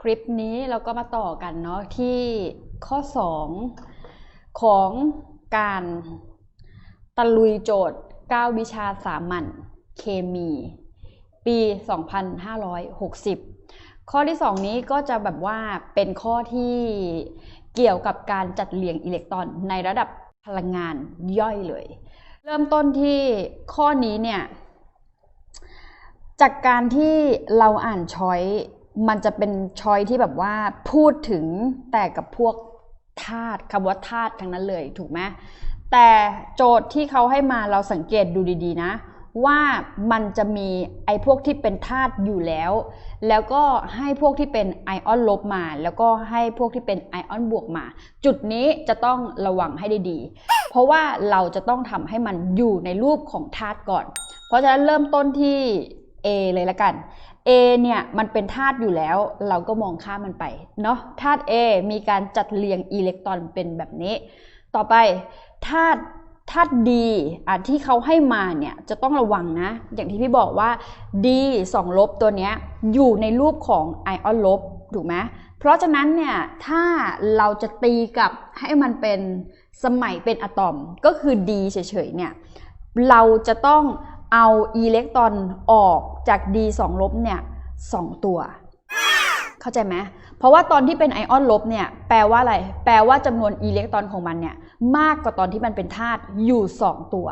คลิปนี้เราก็มาต่อกันเนาะที่ข้อ 2 ของการตะลุยโจทย์ 9 วิชาสามัญเคมี ปี 2560 ข้อที่ 2 นี้ก็จะแบบว่าเป็นข้อที่เกี่ยวกับการจัดเรียงอิเล็กตรอนในระดับพลังงานย่อยเลย เริ่มต้นที่ข้อนี้เนี่ย จากการที่เราอ่านช้อย มันจะเป็นชอยที่แบบว่าพูดถึงแต่กับพวกธาตุคำว่าธาตุทั้งนั้นเลยถูกไหมแต่โจทย์ที่เขาให้มาเราสังเกตดูดีๆนะ ว่ามันจะมีไอ้พวกที่เป็นธาตุอยู่แล้ว แล้วก็ให้พวกที่เป็นไอออนลบมา แล้วก็ให้พวกที่เป็นไอออนบวกมา จุดนี้จะต้องระวังให้ดีๆเพราะว่าเราจะต้องทำให้มันอยู่ในรูปของธาตุก่อน เพราะฉะนั้นเริ่มต้นที่ A เลยละกัน A เนี่ยมันเป็นธาตุอยู่แล้ว เราก็มองข้ามมันไปเนาะธาตุ A มีการจัดเรียงอิเล็กตรอนเป็นแบบนี้ ต่อไปธาตุธาตุ D อะที่เขาให้มาเนี่ยจะต้องระวังนะ อย่างที่พี่บอกว่า D 2ลบตัวเนี้ยอยู่ในรูปของไอออนลบถูกไหมเพราะฉะนั้นเนี่ยถ้าเราจะตีกับให้มันเป็นสมัยเป็นอะตอมก็คือ D เฉยๆเนี่ยเราจะต้อง เอาอิเล็กตรอนออกจาก D 2ลบเนี่ย2ตัว เข้าใจไหมเพราะว่าตอนที่เป็นไอออนลบเนี่ยแปลว่าอะไร แปลว่าจำนวนอิเล็กตรอนของมันเนี่ยมากกว่าตอนที่มันเป็นธาตุอยู่ 2 ตัว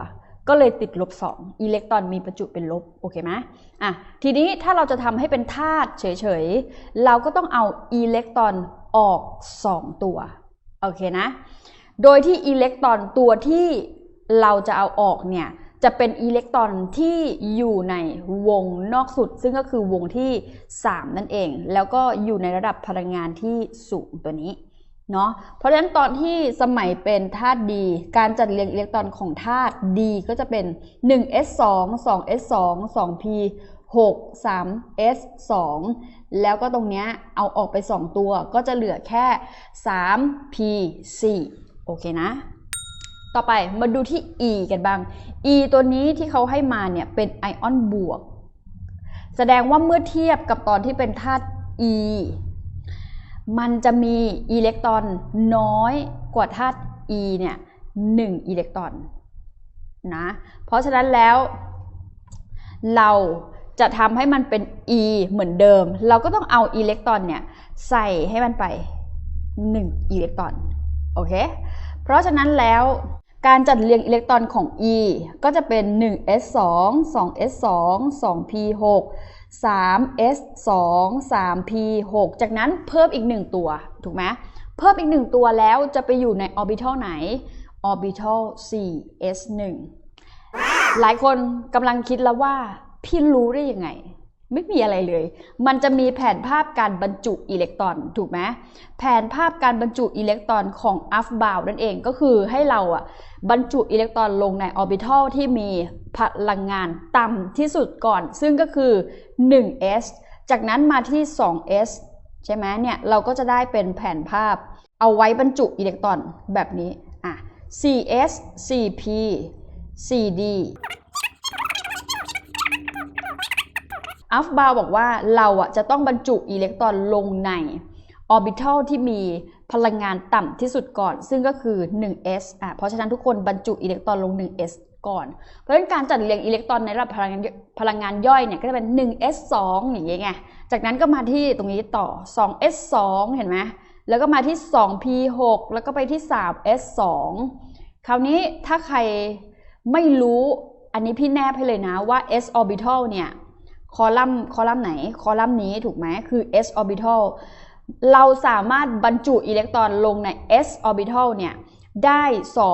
ก็เลยติดลบ2อิเล็กตรอนมีประจุเป็นลบโอเคไหมอะทีนี้ถ้าเราจะทำให้เป็นธาตุเฉยๆ เราก็ต้องเอาอิเล็กตรอนออก 2 ตัวโอเคนะ โดยที่อิเล็กตรอนตัวที่เราจะเอาออกเนี่ย จะเป็นอิเล็กตรอนที่อยู่ในวงนอกสุด ซึ่งก็คือวงที่ 3 นั่นเอง แล้วก็อยู่ในระดับพลังงานที่สูงตัวนี้เนาะเพราะฉะนั้นตอนที่สมัยเป็นธาตุดี การจัดเรียงอิเล็กตรอนของธาตุดีก็จะเป็น 1s2 2s2 2p 6 3s2 แล้วก็ตรงเนี้ยเอาออกไป 2 ตัวก็จะเหลือแค่ 3p4 โอเคนะ ต่อไปมาดูที่ E กันบ้าง E ตัวนี้ที่เขาให้มาเนี่ยเป็นไอออนบวก แสดงว่าเมื่อเทียบกับตอนที่เป็นธาตุ E มันจะมีอิเล็กตรอนน้อยกว่าธาตุ E เนี่ย1อิเล็กตรอนนะ เพราะฉะนั้นแล้ว เราจะทำให้มันเป็น E เหมือนเดิม เราก็ต้องเอาอิเล็กตรอนเนี่ยใส่ให้มันไป 1 อิเล็กตรอน โอเค เพราะฉะนั้นแล้วการจัดเรียงอิเล็กตรอนของ E ก็จะเป็น 1s2 2s2 2p6 3s2 3p6 จากนั้นเพิ่มอีก 1 ตัว ถูกไหมเพิ่มอีก 1 ตัวแล้วจะไปอยู่ในออร์บิทัลไหนออร์บิทัล 4s1 หลายคนกำลังคิดแล้วว่า พี่รู้ได้ยังไง ไม่มีอะไรเลย มันจะมีแผนภาพการบรรจุอิเล็กตรอนถูกไหมแผนภาพการบรรจุอิเล็กตรอนของอัฟบาวนั่นเองก็คือให้เราอะบรรจุอิเล็กตรอนลงในออร์บิทัลที่มีพลังงานต่ำที่สุดก่อน ซึ่งก็คือ 1s จากนั้นมาที่ 2s ใช่ไหมเนี่ยเราก็จะได้เป็นแผนภาพ เอาไว้บรรจุอิเล็กตรอนแบบนี้อะ 4s 4p 4d อัฟบาวบอกว่าเราอะจะต้องบรรจุอิเล็กตรอนลงในออร์บิทัลที่มีพลังงานต่ำที่สุดก่อน ซึ่งก็คือ 1s อะเพราะฉะนั้นทุกคนบรรจุอิเล็กตรอนลง 1s ก่อน เพราะฉะนั้นการจัดเรียงอิเล็กตรอนในระดับพลังงานพลังงานย่อยเนี่ยก็จะเป็น 1s2 อย่างเงี้ยไง จากนั้นก็มาที่ตรงนี้ต่อ 2s2 เห็นไหมแล้วก็มาที่ 2p6 แล้วก็ไปที่ 3s2 คราวนี้ถ้าใครไม่รู้อันนี้พี่แนบให้เลยนะว่า s orbital เนี่ย คอลัมน์คอลัมน์ไหน คอลัมน์นี้ถูกไหมคือ s orbital เราสามารถบรรจุอิเล็กตรอนลงใน s orbital เนี่ยได้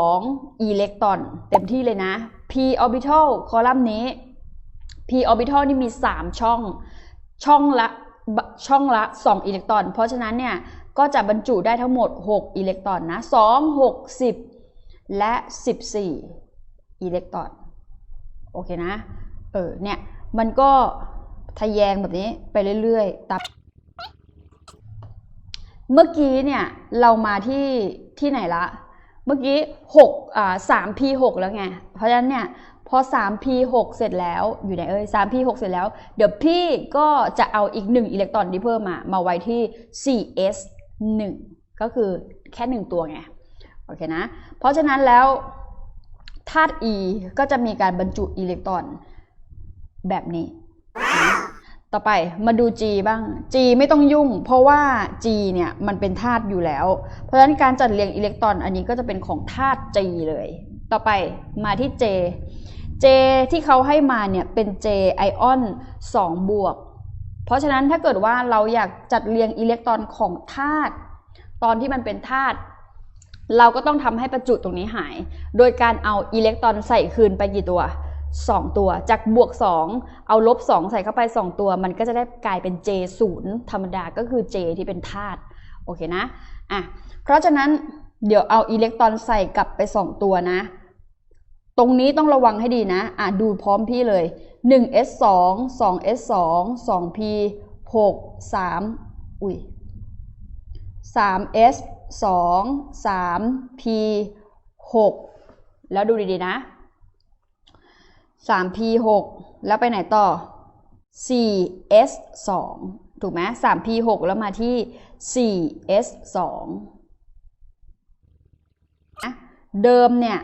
2 อิเล็กตรอน เต็มที่เลยนะ p orbital คอลัมน์นี้ p orbital นี่มี 3 ช่อง ช่องละช่องละ 2 อิเล็กตรอน เพราะฉะนั้นเนี่ยก็จะบรรจุได้ทั้งหมด 6 อิเล็กตรอนนะ 2 6 10 และ 14 อิเล็กตรอน โอเคนะ เออ เนี่ย มันก็ ทะแยงแบบนี้ไปเรื่อยๆตับเมื่อกี้เนี่ยเรามาที่ที่ไหนละ เมื่อกี้6อ่า 3p6 แล้วไง เพราะฉะนั้นเนี่ยพออ 3p6 เสร็จแล้วอยู่ไหนเอ่ย 3p6 เสร็จแล้ว เดี๋ยวพี่ก็จะเอาอีก1อิเล็กตรอนที่เพิ่มมา มาไว้ที่ 4s1 ก็คือแค่1ตัวไง โอเคนะ เพราะฉะนั้นแล้วธาตุ e ก็จะมีการบรรจุอิเล็กตรอนแบบนี้นะ ต่อไปมาดู G บ้าง G ไม่ต้องยุ่ง เพราะว่า G เนี่ยมันเป็นธาตุอยู่แล้ว เพราะฉะนั้นการจัดเรียงอิเล็กตรอนอันนี้ก็จะเป็นของธาตุ G เลย ต่อไปมาที่ J J ที่เขาให้มาเนี่ยเป็น J ไอออน2บวก เพราะฉะนั้นถ้าเกิดว่าเราอยากจัดเรียงอิเล็กตรอนของธาตุตอนที่มันเป็นธาตุเราก็ต้องทำให้ประจุตรงนี้หาย โดยการเอาอิเล็กตรอนใส่คืนไปกี่ตัว 2 ตัว จากบวก 2 เอาลบ 2 ใส่เข้าไป 2 ตัว มันก็จะได้กลายเป็น J 0ธรรมดาก็คือ J ที่เป็นธาตุโอเคนะอะเพราะฉะนั้นเดี๋ยวเอาอิเล็กตรอนใส่กลับไป 2 ตัวนะ ตรงนี้ต้องระวังให้ดีนะอะดูพร้อมพี่เลย 1s2 2s2 2p 6 3อุ้ย 3s 2 3p 6แล้วดูดีๆนะ 3p 6แล้วไปไหนต่อ 4s 2ถูกไหม 3p 6แล้วมาที่ 4s 2นะเดิมเนี่ย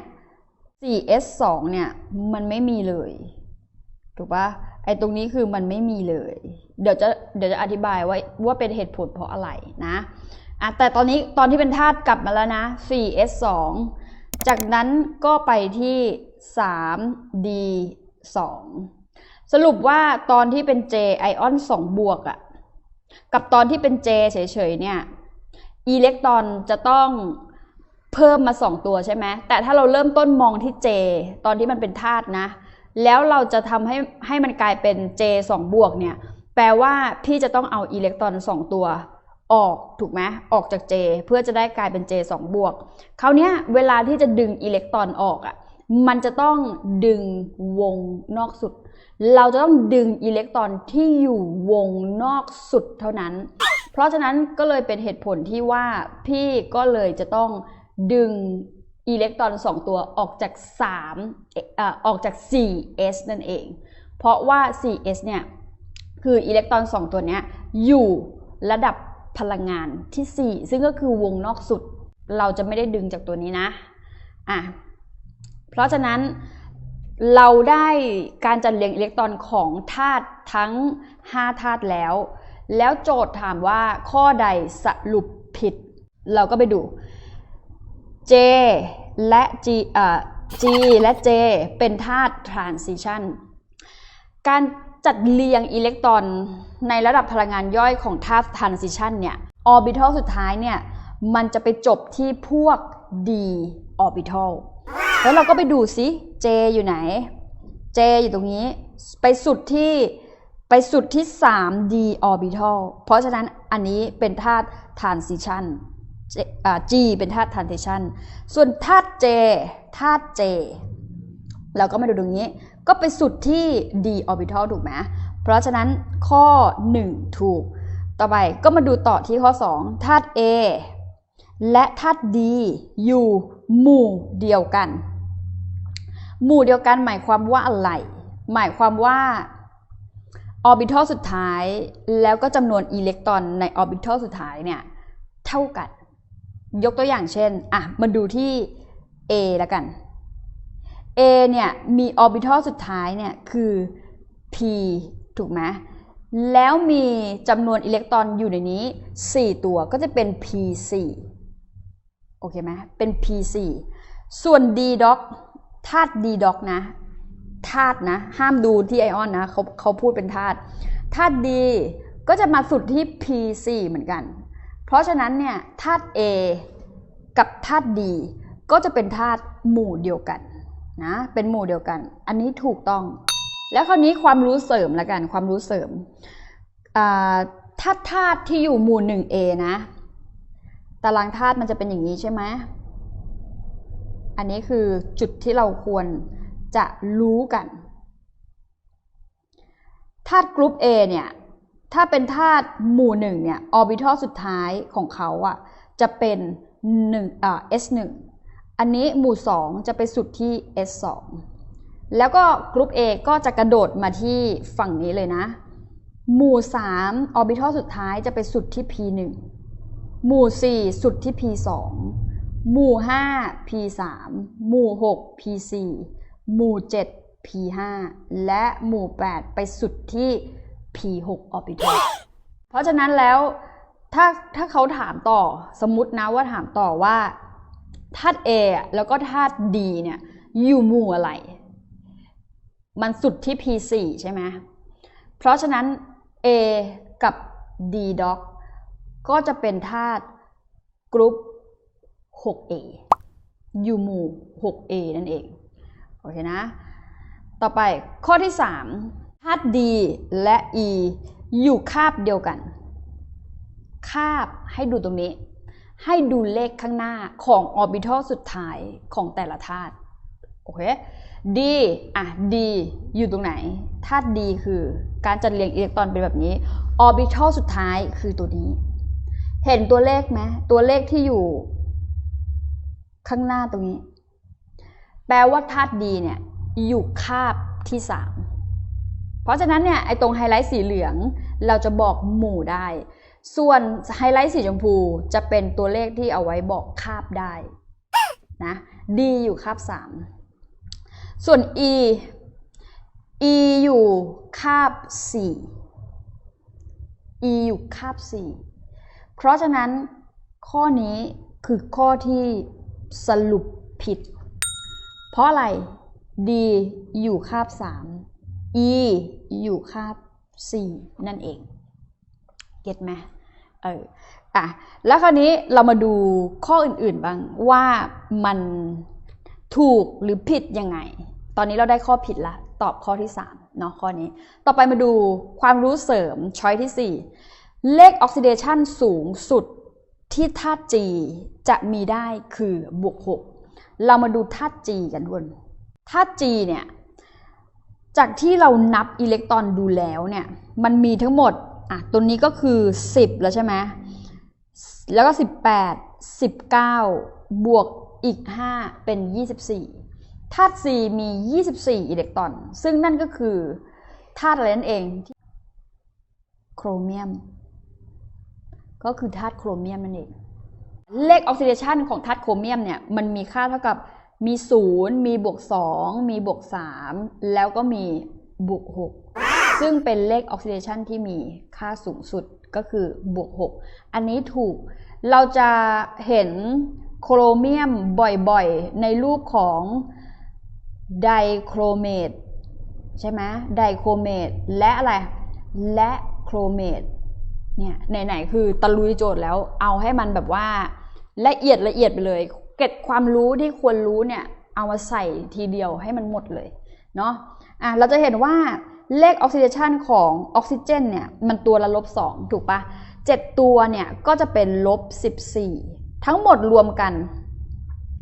4s 2เนี่ย มันไม่มีเลย ถูกปะไอ้ตรงนี้คือมันไม่มีเลย เดี๋ยวจะเดี๋ยวจะอธิบายว่าว่าเป็นเหตุผลเพราะอะไรนะอะแต่ตอนนี้ตอนที่เป็นธาตุกลับมาแล้วนะ 4s 2 จากนั้นก็ไปที่ 3d 2 สรุปว่าตอนที่เป็น J ไอออน2บวกอะกับตอนที่เป็น J เฉยๆเนี่ยอิเล็กตรอนจะต้องเพิ่มมา 2 ตัวใช่ไหม แต่ถ้าเราเริ่มต้นมองที่ J ตอนที่มันเป็นธาตุนะ แล้วเราจะทำให้ให้มันกลายเป็น J 2บวกเนี่ย แปลว่าพี่จะต้องเอาอิเล็กตรอน 2 ตัว ออกถูกไหมออกจาก J เพื่อจะได้กลายเป็น J 2 บวกคราวเนี้ยเวลาที่จะดึงอิเล็กตรอนออกอะ่ะมันจะต้องดึงวงนอกสุด เราจะต้องดึงอิเล็กตรอนที่อยู่วงนอกสุดเท่านั้น เพราะฉะนั้นก็เลยเป็นเหตุผลที่ว่าพี่ก็เลยจะต้องดึงอิเล็กตรอน2ตัวออกจาก3เอ่อออกจาก 4s นั่นเอง เพราะว่า 4s เนี่ยคืออิเล็กตรอน2ตัวเนี้ยอยู่ระดับ พลังงานที่ 4 ซึ่งก็คือวงนอกสุด เราจะไม่ได้ดึงจากตัวนี้นะอะเพราะฉะนั้นเราได้การจัดเรียงอิเล็กตรอนของธาตุทั้ง 5 ธาตุแล้ว แล้วโจทย์ถามว่าข้อใดสรุปผิด เราก็ไปดู J และ G เอ่อ G และ J เป็นธาตุ transition การ จัดเรียงอิเล็กตรอนในระดับพลังงานย่อยของธาตุ transition เนี่ย orbital สุดท้ายเนี่ย มันจะไปจบที่พวก d orbital แล้วเราก็ไปดูซิ J อยู่ไหน J อยู่ตรงนี้ ไปสุดที่ไปสุดที่ 3d orbital เพราะฉะนั้นอันนี้เป็นธาตุ transition G เป็นธาตุ transition ส่วนธาตุ J ธาตุ J เราก็มาดูตรงนี้ ก็ไปสุดที่ d orbital ถูกไหมเพราะฉะนั้นข้อ 1 ถูก ต่อไปก็มาดูต่อที่ข้อ 2 ธาตุ A และธาตุ D อยู่หมู่เดียวกัน หมู่เดียวกันหมายความว่าอะไร หมายความว่าออร์บิทัลสุดท้าย แล้วก็จำนวนอิเล็กตรอนในออร์บิทัลสุดท้ายเนี่ยเท่ากัน ยกตัวอย่างเช่น อะ มาดูที่ A แล้วกัน A เนี่ยมีออร์บิทัลสุดท้ายเนี่ยคือ P ถูกไหมแล้วมีจำนวนอิเล็กตรอนอยู่ในนี้ 4 ตัวก็จะเป็น P4 โอเคไหมเป็น P4 ส่วน D dot ธาตุ D dot นะธาตุนะ ห้ามดูที่ไอออนนะเขาเขาพูดเป็นธาตุธาตุ D ก็จะมาสุดที่ P4 เหมือนกัน เพราะฉะนั้นเนี่ยธาตุ A กับธาตุ D ก็จะเป็นธาตุหมู่เดียวกัน นะเป็นหมู่เดียวกัน อันนี้ถูกต้อง แล้วคราวนี้ความรู้เสริมละกันความรู้เสริมธาตุธาตุที่อยู่หมู่ 1A นะตารางธาตุมันจะเป็นอย่างนี้ใช่ไหมอันนี้คือจุดที่เราควรจะรู้กันธาตุกรุ๊ป A เนี่ยถ้าเป็นธาตุหมู่หนึ่งเนี่ยออร์บิทัลสุดท้ายของเขาอะจะเป็น1อ่า S1 อันนี้หมู่ 2 จะไปสุดที่ S2 แล้วก็กรุ๊ป A ก็จะกระโดดมาที่ฝั่งนี้เลยนะ หมู่ 3 ออร์บิทัลสุดท้ายจะไปสุดที่ P1 หมู่ 4 สุดที่ P2 หมู่ 5 P3 หมู่ 6 P4 หมู่ 7 P5 และหมู่ 8 ไปสุดที่ P6 ออร์บิทัลเพราะฉะนั้นแล้วถ้าถ้าเขาถามต่อสมมตินะว่าถามต่อว่า ธาตุ A อแล้วก็ธาตุ D เนี่ยอยู่หมู่อะไร มันสุดที่ P4 ใช่ไหมเพราะฉะนั้น A กับ D dog ก็จะเป็นธาตุกรุ๊ป 6A อยู่หมู่ 6A นั่นเอง โอเคนะ ต่อไปข้อที่ 3 ธาตุ D และ E อยู่คาบเดียวกัน คาบให้ดูตรงนี้ ให้ดูเลขข้างหน้าของออร์บิทัลสุดท้ายของแต่ละธาตุโอเค D อะ D อยู่ตรงไหนธาตุ D คือการจัดเรียงอิเล็กตรอนเป็นแบบนี้ออร์บิทัลสุดท้ายคือตัวนี้ เห็นตัวเลขไหมตัวเลขที่อยู่ ข้างหน้าตรงนี้ แปลว่าธาตุ D เนี่ยอยู่คาบที่3เพราะฉะนั้นเนี่ยไอ้ตรงไฮไลท์สีเหลืองเราจะบอกหมู่ได้ ส่วนไฮไลท์สีชมพูจะเป็นตัวเลขที่เอาไว้บอกคาบได้นะ D อยู่คาบ 3 ส่วน E E อยู่คาบ 4 E อยู่คาบ 4 เพราะฉะนั้นข้อนี้คือข้อที่สรุปผิด เพราะอะไร D อยู่คาบ 3 E อยู่คาบ 4 นั่นเอง เก็ตไหมเอออะแล้วคราวนี้เรามาดูข้ออื่นๆบ้างว่ามันถูกหรือผิดยังไง ตอนนี้เราได้ข้อผิดละ ตอบข้อที่3เนาะข้อนี้ ต่อไปมาดูความรู้เสริมช้อยที่ 4 เลขออกซิเดชันสูงสุดที่ธาตุ G จะมีได้คือบวก6เรามาดูธาตุ G กันทุกคนธาตุ G เนี่ย จากที่เรานับอิเล็กตรอนดูแล้วเนี่ย มันมีทั้งหมด อะตัวนี้ก็คือ 10 แล้วใช่ไหมแล้วก็ 18 19 บวกอีก 5 เป็น 24ธาตุ C มี 24 อิเล็กตรอน ซึ่งนั่นก็คือธาตุอะไรนั่นเองโครเมียม ก็คือธาตุโครเมียมนั่นเอง เลขออกซิเดชันของธาตุโครเมียมเนี่ยมันมีค่าเท่ากับมี 0 มีบวก 2 มีบวก 3 แล้วก็มีบวก 6 ซึ่งเป็นเลขออกซิเดชันที่มีค่าสูงสุดก็คือบวก 6 อันนี้ถูกเราจะเห็นโครเมียมบ่อยๆ ในรูปของไดโครเมตใช่ไหมไดโครเมตและอะไร และโครเมตเนี่ยไหนๆคือตะลุยโจทย์แล้วเอาให้มันแบบว่าละเอียดละเอียดไปเลย เก็บความรู้ที่ควรรู้เนี่ย เอามาใส่ทีเดียวให้มันหมดเลยเนาะอะเราจะเห็นว่า เลขออกซิเดชันของออกซิเจนเนี่ยมันตัวละลบ2ถูกปะ7 ตัวเนี่ยก็จะเป็นลบ14 ทั้งหมดรวมกัน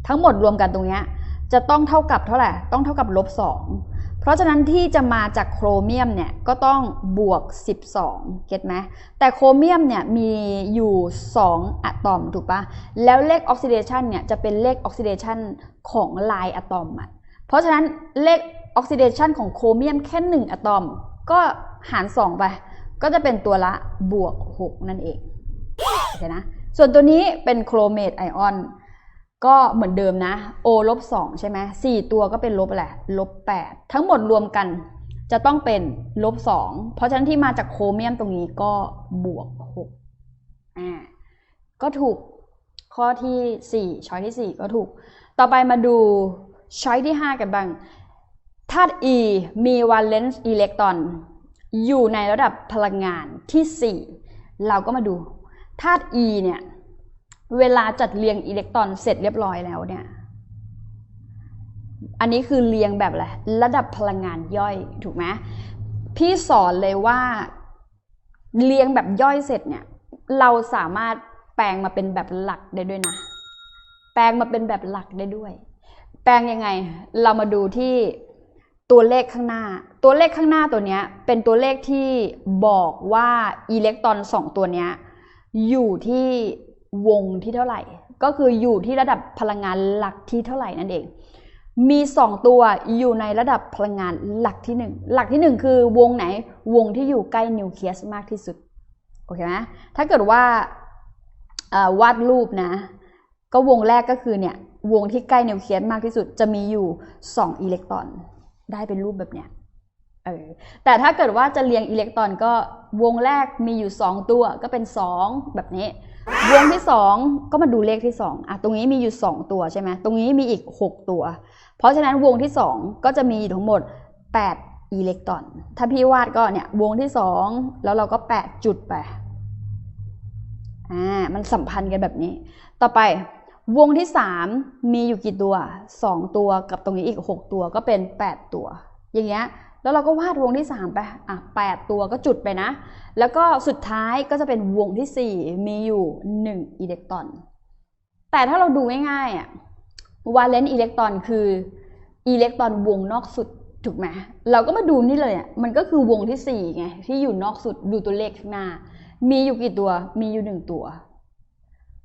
ทั้งหมดรวมกันตรงเนี้ยจะต้องเท่ากับเท่าไหร่ต้องเท่ากับลบ2เพราะฉะนั้นที่จะมาจากโครเมียมเนี่ยก็ต้องบวก 12 เก็ตไหมแต่โครเมียมเนี่ยมีอยู่ 2 อะตอมถูกปะแล้วเลขออกซิเดชันเนี่ยจะเป็นเลขออกซิเดชันของลายอะตอมอะ เพราะฉะนั้นเลขออกซิเดชันของโครเมียมแค่ 1อะตอม ก็หาร 2 ไป ก็จะเป็นตัวละบวก 6 นั่นเองโอเคนะส่วนตัวนี้เป็นโครเมตไอออนก็เหมือนเดิมนะ O ลบ2ใช่ไหมสี่ตัวก็เป็นลบอะไรลบ8ทั้งหมดรวมกันจะต้องเป็นลบ2เพราะฉะนั้นที่มาจากโครเมียมตรงนี้ก็บวก6อ่าก็ถูกข้อที่ 4 ช้อยที่ 4 ก็ถูก ต่อไปมาดู ช้อยที่ 5 กันบ้างธาตุ E มี valence electron อยู่ในระดับพลังงานที่ 4 เราก็มาดูธาตุ E เนี่ยเวลาจัดเรียงอิเล็กตรอนเสร็จเรียบร้อยแล้วเนี่ย อันนี้คือเรียงแบบอะไรระดับพลังงานย่อยถูกไหมพี่สอนเลยว่าเรียงแบบย่อยเสร็จเนี่ย เราสามารถแปลงมาเป็นแบบหลักได้ด้วยนะ แปลงมาเป็นแบบหลักได้ด้วย ปลงยังไง เรามาดูที่ตัวเลขข้างหน้า ตัวเลขข้างหน้าตัวเนี้ยเป็นตัวเลขที่บอกว่าอิเล็กตรอนสองตัวเนี้ยอยู่ที่วงที่เท่าไหร่ ก็คืออยู่ที่ระดับพลังงานหลักที่เท่าไหร่นั่นเอง มี 2 ตัวอยู่ในระดับพลังงานหลักที่ 1 หลักที่ 1 คือวงไหน วงที่อยู่ใกล้นิวเคลียสมากที่สุด โอเคไหมถ้าเกิดว่าวาดรูปนะ ก็วงแรกก็คือเนี่ย วงที่ใกล้นิวเคลียสมากที่สุดจะมีอยู่ 2 อิเล็กตรอน ได้เป็นรูปแบบเนี้ยเออแต่ถ้าเกิดว่าจะเรียงอิเล็กตรอนก็วงแรกมีอยู่ 2 ตัวก็เป็น 2 แบบนี้ วงที่ 2 ก็มาดูเลขที่ 2อะตรงนี้มีอยู่ 2 ตัวใช่ไหมตรงนี้มีอีก 6 ตัว เพราะฉะนั้นวงที่ 2 ก็จะมีอยู่ทั้งหมด 8 อิเล็กตรอน ถ้าพี่วาดก็เนี่ยวงที่ 2 แล้วเราก็8จุดไปอ่ามันสัมพันธ์กันแบบนี้ ต่อไป วงที่ 3 มีอยู่กี่ตัว 2 ตัวกับตรงนี้อีก 6 ตัวก็เป็น 8 ตัว อย่างเงี้ยแล้วเราก็วาดวงที่ 3 ไปอะ8ตัวก็จุดไปนะ แล้วก็สุดท้ายก็จะเป็นวงที่ 4 มีอยู่ 1 อิเล็กตรอน แต่ถ้าเราดูง่ายๆอะวาเลนต์อิเล็กตรอนคืออิเล็กตรอนวงนอกสุดถูกไหมเราก็มาดูนี่เลยอะมันก็คือวงที่สี่ไงที่อยู่นอกสุดดูตัวเลขข้างหน้า มีอยู่กี่ตัวมีอยู่หนึ่งตัว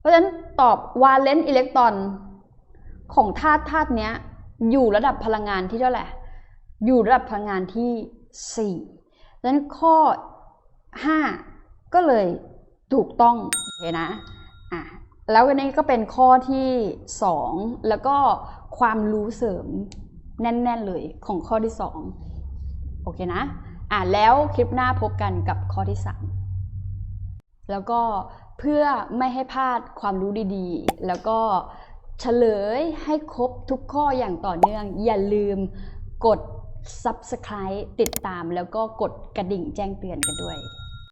เพราะฉะนั้นตอบวาเลนต์อิเล็กตรอนของธาตุธาตุนี้อยู่ระดับพลังงานที่เท่าไหร่ อยู่ระดับพลังงานที่สี่ดังนั้นข้อห้าก็เลยถูกต้องโอเคนะอะแล้วอันนี้ก็เป็นข้อที่ 2 แล้วก็ความรู้เสริมแน่น ๆ เลยของข้อที่ 2 โอเคนะ อะแล้วคลิปหน้าพบกันกับข้อที่ 3 แล้วก็ เพื่อไม่ให้พลาดความรู้ดีๆ แล้วก็เฉลยให้ครบทุกข้ออย่างต่อเนื่อง อย่าลืมกด Subscribe ติดตามแล้วก็กดกระดิ่งแจ้งเตือนกันด้วย